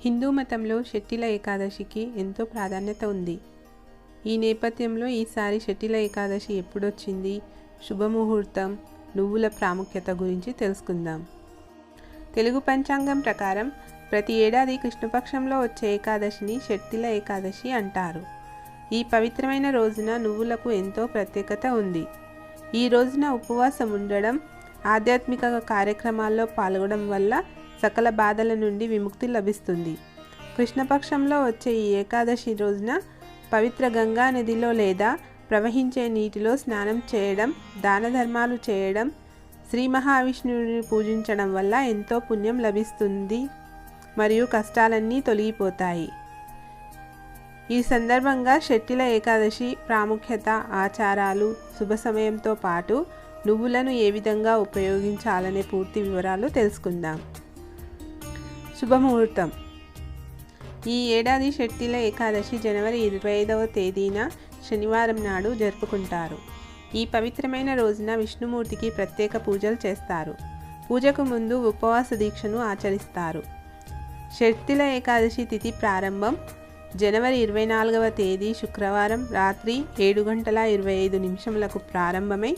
హిందూ మతంలో షట్టిల ఏకాదశికి ఎంతో ప్రాధాన్యత ఉంది. ఈ నేపథ్యంలో ఈసారి షట్టిల ఏకాదశి ఎప్పుడొచ్చింది? శుభముహూర్తం నువ్వుల ప్రాముఖ్యత గురించి తెలుసుకుందాం. తెలుగు పంచాంగం ప్రకారం ప్రతి ఏడాది కృష్ణపక్షంలో వచ్చే ఏకాదశిని షట్టిల ఏకాదశి అంటారు. ఈ పవిత్రమైన రోజున నువ్వులకు ఎంతో ప్రత్యేకత ఉంది. ఈ రోజున ఉపవాసం ఉండడం ఆధ్యాత్మిక కార్యక్రమాల్లో పాల్గొనడం వల్ల సకల బాధల నుండి విముక్తి లభిస్తుంది. కృష్ణపక్షంలో వచ్చే ఈ ఏకాదశి రోజున పవిత్ర గంగా నదిలో లేదా ప్రవహించే నీటిలో స్నానం చేయడం దాన ధర్మాలు చేయడం శ్రీ మహావిష్ణువుని పూజించడం వల్ల ఎంతో పుణ్యం లభిస్తుంది మరియు కష్టాలన్నీ తొలగిపోతాయి. ఈ సందర్భంగా షట్టిల ఏకాదశి ప్రాముఖ్యత ఆచారాలు శుభ సమయంతో పాటు నువ్వులను ఏ విధంగా ఉపయోగించాలనే పూర్తి వివరాలు తెలుసుకుందాం. శుభముహూర్తం. ఈ ఏడాది షట్టిల ఏకాదశి జనవరి ఇరవై ఐదవ తేదీన శనివారం నాడు జరుపుకుంటారు. ఈ పవిత్రమైన రోజున విష్ణుమూర్తికి ప్రత్యేక పూజలు చేస్తారు. పూజకు ముందు ఉపవాస దీక్షను ఆచరిస్తారు. షట్టిల ఏకాదశి తిథి ప్రారంభం జనవరి ఇరవై నాలుగవ తేదీ శుక్రవారం రాత్రి ఏడు గంటల ఇరవై ఐదు నిమిషములకు ప్రారంభమై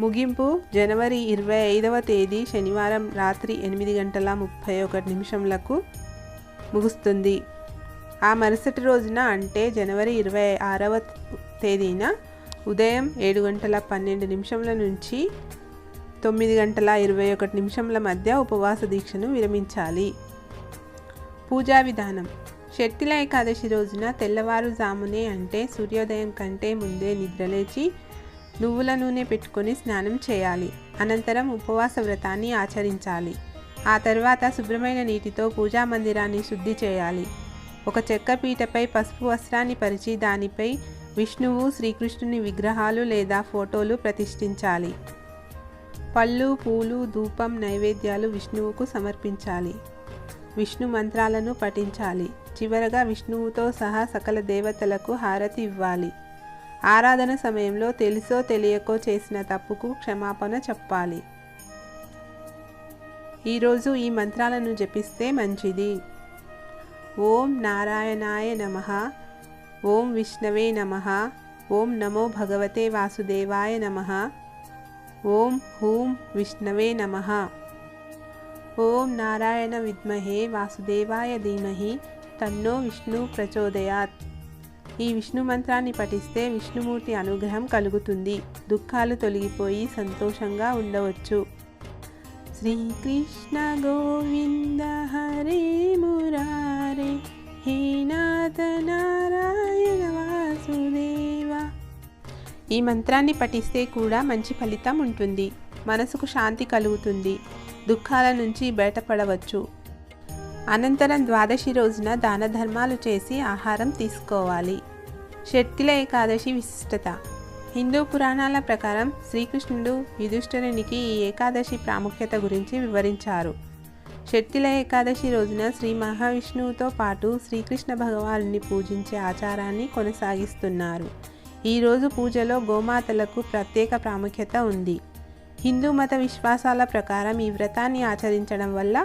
ముగింపు జనవరి ఇరవై ఐదవ తేదీ శనివారం రాత్రి ఎనిమిది గంటల ముప్పై ఒకటి నిమిషంలకు ముగుస్తుంది. ఆ మరుసటి రోజున అంటే జనవరి ఇరవై ఆరవ తేదీన ఉదయం ఏడు గంటల పన్నెండు నిమిషంల నుంచి తొమ్మిది గంటల ఇరవై ఒకటి నిమిషంల మధ్య ఉపవాస దీక్షను విరమించాలి. పూజా విధానం. షట్టిల ఏకాదశి రోజున తెల్లవారుజామునే అంటే సూర్యోదయం కంటే ముందే నిద్రలేచి నువ్వుల నూనె పెట్టుకొని స్నానం చేయాలి. అనంతరం ఉపవాస వ్రతాన్ని ఆచరించాలి. ఆ తర్వాత శుభ్రమైన నీటితో పూజా మందిరాన్ని శుద్ధి చేయాలి. ఒక చెక్క పీటపై పసుపు వస్త్రాన్ని పరిచి దానిపై విష్ణువు శ్రీకృష్ణుని విగ్రహాలు లేదా ఫోటోలు ప్రతిష్ఠించాలి. పళ్ళు పూలు ధూపం నైవేద్యాలు విష్ణువుకు సమర్పించాలి. విష్ణు మంత్రాలను పఠించాలి. చివరగా విష్ణువుతో సహా సకల దేవతలకు హారతి ఇవ్వాలి. ఆరాధన సమయంలో తెలుసో తెలియకో చేసిన తప్పుకు క్షమాపణ చెప్పాలి. ఈరోజు ఈ మంత్రాలను జపిస్తే మంచిది. ఓం నారాయణాయ నమ. ఓం విష్ణవే నమ. ఓం నమో భగవతే వాసుదేవాయ నమ. ఓం హూం విష్ణవే నమ. ఓం నారాయణ విద్మహే వాసుదేవాయ ధీమహి. తన్నో విష్ణు ప్రచోదయాత్. ఈ విష్ణు మంత్రాన్ని పఠిస్తే విష్ణుమూర్తి అనుగ్రహం కలుగుతుంది. దుఃఖాలు తొలగిపోయి సంతోషంగా ఉండవచ్చు. శ్రీకృష్ణ గోవింద హరే మురారే హే నాథ నారాయణ వాసుదేవ. ఈ మంత్రాన్ని పఠిస్తే కూడా మంచి ఫలితం ఉంటుంది. మనసుకు శాంతి కలుగుతుంది. దుఃఖాల నుంచి బయటపడవచ్చు. అనంతరం ద్వాదశి రోజున దాన ధర్మాలు చేసి ఆహారం తీసుకోవాలి. షట్కిల ఏకాదశి విశిష్టత. హిందూ పురాణాల ప్రకారం శ్రీకృష్ణుడు యుధిష్ఠిరునికి ఈ ఏకాదశి ప్రాముఖ్యత గురించి వివరించారు. షట్కిల ఏకాదశి రోజున శ్రీ మహావిష్ణువుతో పాటు శ్రీకృష్ణ భగవానుని పూజించే ఆచారాన్ని కొనసాగిస్తున్నారు. ఈరోజు పూజలో గోమాతలకు ప్రత్యేక ప్రాముఖ్యత ఉంది. హిందూ మత విశ్వాసాల ప్రకారం ఈ వ్రతాన్ని ఆచరించడం వల్ల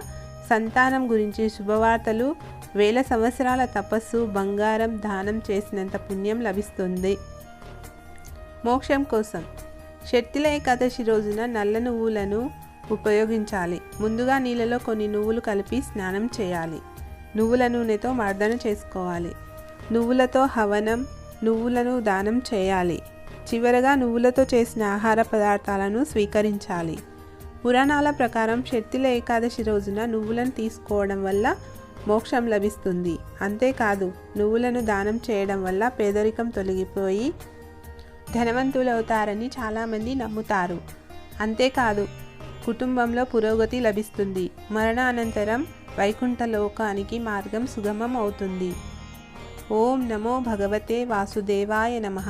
సంతానం గురించి శుభవార్తలు వేల సంవత్సరాల తపస్సు బంగారం దానం చేసినంత పుణ్యం లభిస్తుంది. మోక్షం కోసం. షట్టిల ఏకాదశి రోజున నల్ల నువ్వులను ఉపయోగించాలి. ముందుగా నీళ్ళలో కొన్ని నువ్వులు కలిపి స్నానం చేయాలి. నువ్వుల నూనెతో మర్దన చేసుకోవాలి. నువ్వులతో హవనం నువ్వులను దానం చేయాలి. చివరగా నువ్వులతో చేసిన ఆహార పదార్థాలను స్వీకరించాలి. పురాణాల ప్రకారం శక్తిల ఏకాదశి రోజున నువ్వులను తీసుకోవడం వల్ల మోక్షం లభిస్తుంది. అంతేకాదు నువ్వులను దానం చేయడం వల్ల పేదరికం తొలగిపోయి ధనవంతులవుతారని చాలామంది నమ్ముతారు. అంతేకాదు కుటుంబంలో పురోగతి లభిస్తుంది. మరణానంతరం వైకుంఠలోకానికి మార్గం సుగమం అవుతుంది. ఓం నమో భగవతే వాసుదేవాయ నమః.